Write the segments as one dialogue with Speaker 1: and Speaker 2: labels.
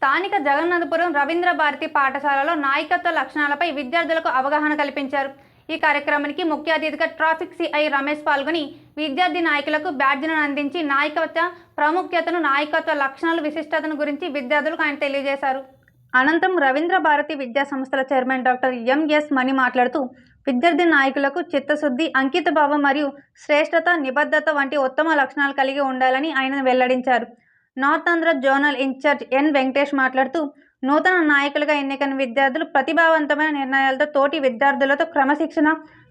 Speaker 1: స్థానిక జగన్నాథపురం రవీంద్ర భారతి పాఠశాలలో నాయకత్వ లక్షణాలపై విద్యార్థులకు అవగాహన కల్పించారు. ఈ కార్యక్రమానికి ముఖ్య అతిథిగా ట్రాఫిక్ సిఐ రమేష్ పాల్గొని విద్యార్థి నాయకులకు బ్యాడ్జ్లను అందించి నాయకత్వ ప్రాముఖ్యతను నాయకత్వ లక్షణాలు విశిష్టతను గురించి విద్యార్థులకు ఆయన తెలియజేశారు. అనంతరం రవీంద్ర భారతి విద్యా సంస్థల చైర్మన్ డాక్టర్ ఎంఎస్ మణి మాట్లాడుతూ విద్యార్థి నాయకులకు చిత్తశుద్ధి అంకితభావం మరియు శ్రేష్టత నిబద్ధత వంటి ఉత్తమ లక్షణాలు కలిగి ఉండాలని ఆయన వెల్లడించారు. North Andhra zonal incharge N Venkatesh మాట్లాడుతూ నూతన నాయకులుగా ఎన్నికైన విద్యార్థులు ప్రతిభావంతమైన నిర్ణయాలతో తోటి విద్యార్థులతో క్రమశిక్షణ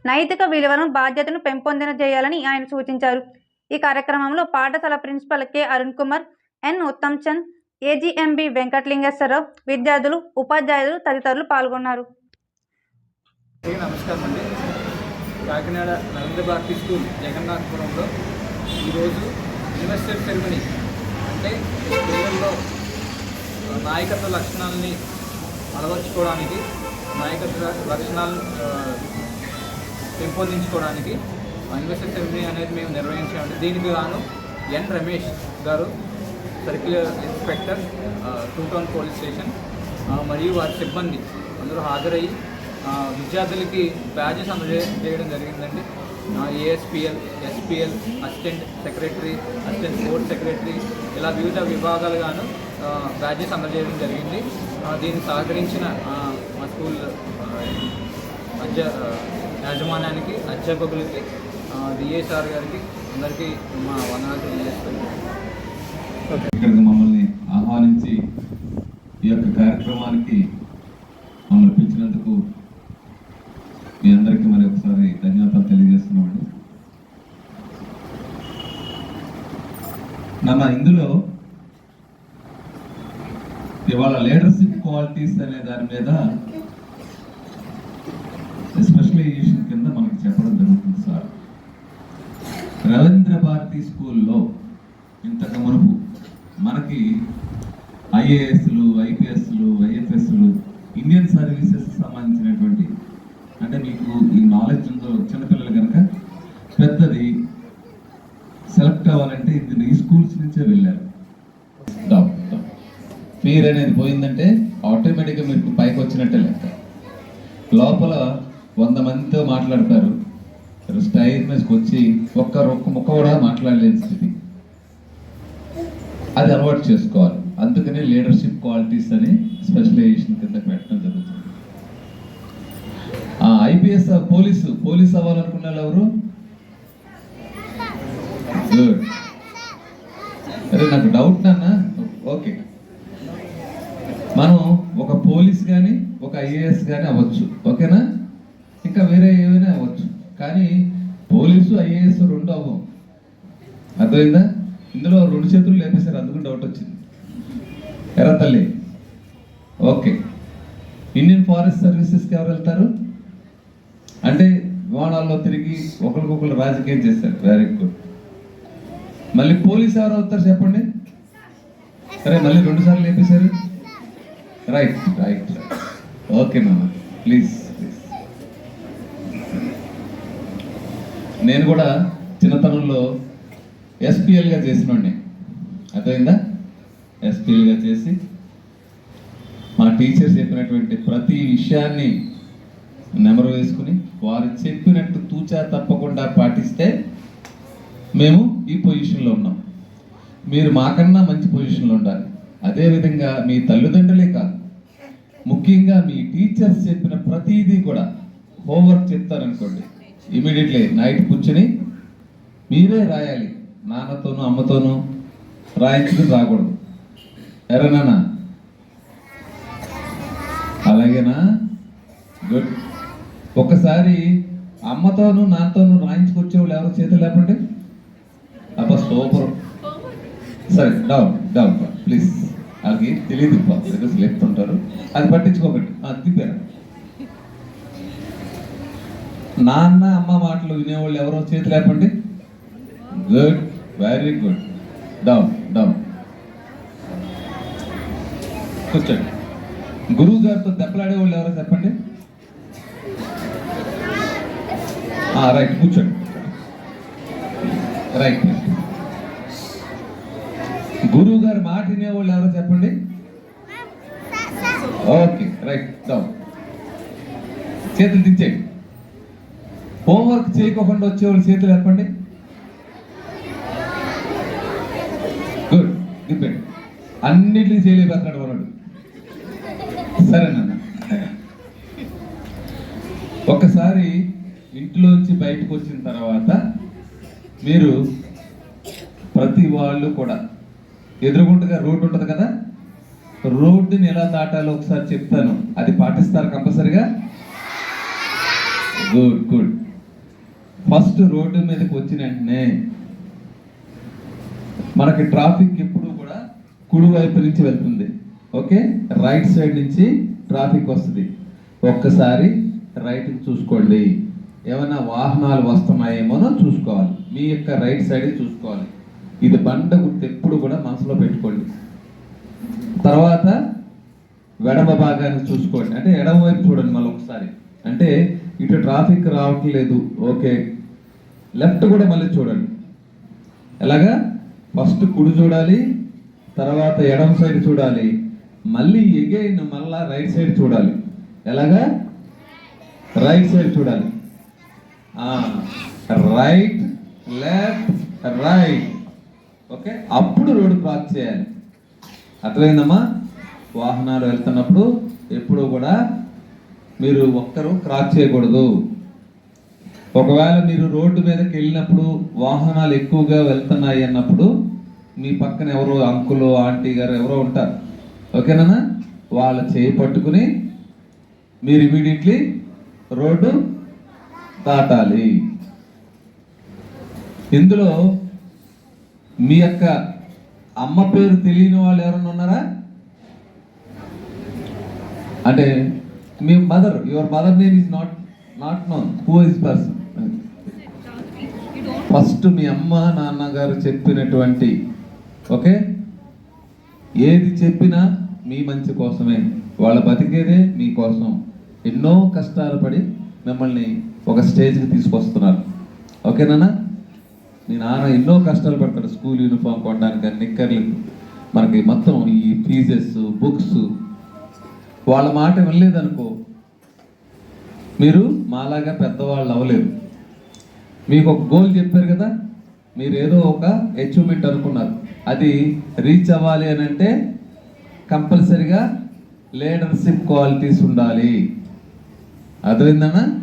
Speaker 1: నైతిక విలువలను బాధ్యతను పెంపొందిన చేయాలని ఆయన సూచించారు. ఈ కార్యక్రమంలో పాఠశాల principal K. Arun Kumar N. Uttam Chand AGMB Venkatalingeswararao విద్యార్థులు ఉపాధ్యాయులు తదితరులు పాల్గొన్నారు.
Speaker 2: నమస్కారం అండి. కాకినాడ నరేంద్ర భారతి స్కూల్ జగన్నాథపురంలో ఈరోజు యూనివర్సిటీ సెరమనీ అంటే ప్రజల్లో నాయకత్వ లక్షణాలని అలవర్చుకోవడానికి నాయకత్వ లక్షణాలను పెంపొందించుకోవడానికి యూనివర్సిటీ సెరమనీ అనేది మేము నిర్వహించామండి. దీనికి గాను ఎన్ రమేష్ గారు circular inspector two town police station మరియు వారి సిబ్బంది అందరూ హాజరయ్యి విద్యార్థులకి బ్యాచెస్ అందజేయడం జరిగిందండి. ASPL SPL assistant secretary assistant board secretary ఇలా వివిధ విభాగాలుగాను బ్యాచెస్ అందజేయడం జరిగింది. దీన్ని సహకరించిన మా స్కూల్ అధ్య యాజమాన్యానికి అధ్యాపకులకి డిఏసార్ గారికి అందరికీ మా వందనాలు తెలియజేస్తున్నాం
Speaker 3: ఇక్కడికి మమ్మల్ని ఆహ్వానించి ఈ యొక్క కార్యక్రమానికి మమ్మల్ని పిలిచినందుకు మీ అందరికీ మరి ఒకసారి ధన్యవాదాలు తెలియజేస్తున్నామండి నన్న ఇందులో ఇవాళ లీడర్షిప్ క్వాలిటీస్ అనే దాని మీద స్పెషలైజేషన్ కింద మనకి చెప్పడం జరుగుతుంది సార్. రవీంద్ర భారతి స్కూల్లో ఇంతకు మునుపు మనకి ఐఏఎస్లు ఐపీఎస్లు ఐఎఫ్ఎస్లు ఇండియన్ సర్వీసెస్ సంబంధించినటువంటి అంటే మీకు ఈ నాలెడ్జ్ ఉందో చిన్నపిల్లలు కనుక పెద్దది ఇది ఈ స్కూల్స్ నుంచే వెళ్ళారు. ఫీర్ అనేది పోయిందంటే ఆటోమేటిక్గా మీకు పైకి వచ్చినట్టే లెక్క. లోపల వంద మందితో మాట్లాడతారు. స్టైల్ వచ్చి ఒక్క ఒక్క ముక్క కూడా మాట్లాడలేని స్థితి. అది అలవాటు చేసుకోవాలి. అందుకనే లీడర్షిప్ క్వాలిటీస్ అని స్పెషలైజేషన్ కింద పెట్టడం జరుగుతుంది. ఐపీఎస్ పోలీసు పోలీస్ అవ్వాలనుకున్న వాళ్ళు ఎవరు? గుడ్ అరే నాకు డౌట్ నాన్న. ఓకే మనం ఒక పోలీస్ కానీ ఒక ఐఏఎస్ కానీ అవ్వచ్చు. ఓకేనా ఇంకా వేరే ఏమైనా అవ్వచ్చు. కానీ పోలీసు ఐఏఎస్ రెండు అవ్వం. అర్థమైందా? ఇందులో రెండు చేతులు లేపేశారు అందుకు డౌట్ వచ్చింది. ఎరా తల్లి. ఓకే ఇండియన్ ఫారెస్ట్ సర్వీసెస్కి ఎవరు వెళ్తారు? అంటే విమానాల్లో తిరిగి ఒకరికొకరు రాజకీయం చేస్తారు. వెరీ గుడ్ మళ్ళీ పోలీస్ ఎవరు అవుతారు చెప్పండి? సరే మళ్ళీ రెండు సార్లు లేపేశారు. రైట్ రైట్ ఓకే మామ. ప్లీజ్ ప్లీజ్ నేను కూడా చిన్నతనంలో ఎస్పీఎల్గా చేసినోడిని. అర్థమైందా? ఎస్పీఎల్గా చేసి మా టీచర్స్ చెప్పినటువంటి ప్రతి విషయాన్ని నెమరు వేసుకుని వారు చెప్పినట్టు తూచా తప్పకుండా పాటిస్తే మేము ఈ పొజిషన్లో ఉన్నాం. మీరు మాకన్నా మంచి పొజిషన్లో ఉండాలి. అదేవిధంగా మీ తల్లిదండ్రులే కాదు ముఖ్యంగా మీ టీచర్స్ చెప్పిన ప్రతిదీ కూడా హోంవర్క్ చెప్తారనుకోండి. ఇమీడియట్లీ నైట్ కూర్చొని మీరే రాయాలి. నాన్నతోనూ అమ్మతోనూ రాయించుకుని రాకూడదు. ఎరనానా అలాగేనా? గుడ్ ఒకసారి అమ్మతోనూ నాన్నతోనూ రాయించుకొచ్చేవాళ్ళు ఎవరో? చేతులు లేపండి. సరే డౌన్ డౌన్ ప్లీజ్ వాళ్ళకి తెలియదు బికాస్ లేపుతుంటారు అది పట్టించుకోకండి. అది తిప్పారు. నాన్న అమ్మ మాటలు వినేవాళ్ళు ఎవరో చేతి లేపండి. Good very good down down కూర్చోండి. గురువు గారితో దెబ్బలాడేవాళ్ళు ఎవరో చెప్పండి. రైట్ కూర్చోండి. రైట్ గురువు గారు మాట వినేవాళ్ళు ఎవరో చెప్పండి? Okay right down. చేతులు దించేయండి. హోంవర్క్ చేయకోకుండా వచ్చేవాళ్ళు చేతులు చెప్పండి గుడ్ దింపండి అన్నిటినీ చేయలేకపోతున్నాడు మనోడు సరేనన్న ఒకసారి ఇంట్లోంచి బయటకు వచ్చిన తర్వాత మీరు ప్రతి వాళ్ళు కూడా ఎదురుగుండగా రోడ్డు ఉంటుంది కదా? రోడ్డుని ఎలా దాటాలో ఒకసారి చెప్తాను. అది పాటిస్తారు కంపల్సరిగా? గుడ్ గుడ్ ఫస్ట్ రోడ్డు మీదకి వచ్చిన వెంటనే మనకి ట్రాఫిక్ ఎప్పుడు కూడా కుడివైపు నుంచి వెళ్తుంది. ఓకే? రైట్ సైడ్ నుంచి ట్రాఫిక్ వస్తుంది. ఒక్కసారి రైట్ చూసుకోండి. ఏమైనా వాహనాలు వస్తున్నాయేమోనో చూసుకోవాలి. మీ యొక్క రైట్ సైడ్ చూసుకోవాలి. ఇది బండ గుర్తు ఎప్పుడు కూడా మనసులో పెట్టుకోండి. తర్వాత వెడమ భాగాన్ని చూసుకోండి. అంటే ఎడమ వైపు చూడండి మళ్ళీ ఒకసారి. అంటే ఇటు ట్రాఫిక్ రావట్లేదు. ఓకే. లెఫ్ట్ కూడా మళ్ళీ చూడండి. ఎలాగా? ఫస్ట్ కుడి చూడాలి తర్వాత ఎడమ సైడ్ చూడాలి. మళ్ళీ ఎగైన్ మళ్ళా రైట్ సైడ్ చూడాలి. ఎలాగా? రైట్ సైడ్ చూడాలి. Right left right. ఓకే? అప్పుడు రోడ్డు క్రాస్ చేయాలి. అర్థమైందమ్మా? వాహనాలు వెళ్తున్నప్పుడు ఎప్పుడు కూడా మీరు ఒక్కరు క్రాస్ చేయకూడదు. ఒకవేళ మీరు రోడ్డు మీదకి వెళ్ళినప్పుడు వాహనాలు ఎక్కువగా వెళ్తున్నాయి అన్నప్పుడు మీ పక్కన ఎవరో అంకులు ఆంటీ గారు ఎవరో ఉంటారు. ఓకేనా వాళ్ళ చేయి పట్టుకుని మీరు ఇమీడియట్లీ రోడ్డు దాటాలి. ఇందులో మీ యొక్క అమ్మ పేరు తెలియని వాళ్ళు ఎవరన్నా ఉన్నారా? అంటే మీ mother your mother name is not not known who is person first మీ అమ్మ నాన్నగారు చెప్పినటువంటి ఓకే ఏది చెప్పినా మీ మంచి కోసమే. వాళ్ళ బతికేదే మీకోసం ఎన్నో కష్టాలు పడి మిమ్మల్ని ఒక స్టేజ్కి తీసుకొస్తున్నారు. ఓకేనా మీ నాన్న ఎన్నో కష్టాలు పడతాడు స్కూల్ యూనిఫామ్ కొనడానికి నిక్కర్లు. మనకి మొత్తం ఈ ఫీజెస్ బుక్స్. వాళ్ళ మాట వినలేదనుకో. మీరు మాలాగా పెద్దవాళ్ళు అవ్వలేరు. మీకు ఒక గోల్ చెప్పారు కదా? మీరు ఏదో ఒక అచీవ్మెంట్ అనుకున్నారు. అది రీచ్ అవ్వాలి అని అంటే కంపల్సరిగా లీడర్షిప్ క్వాలిటీస్ ఉండాలి. అర్థమైందన్నా?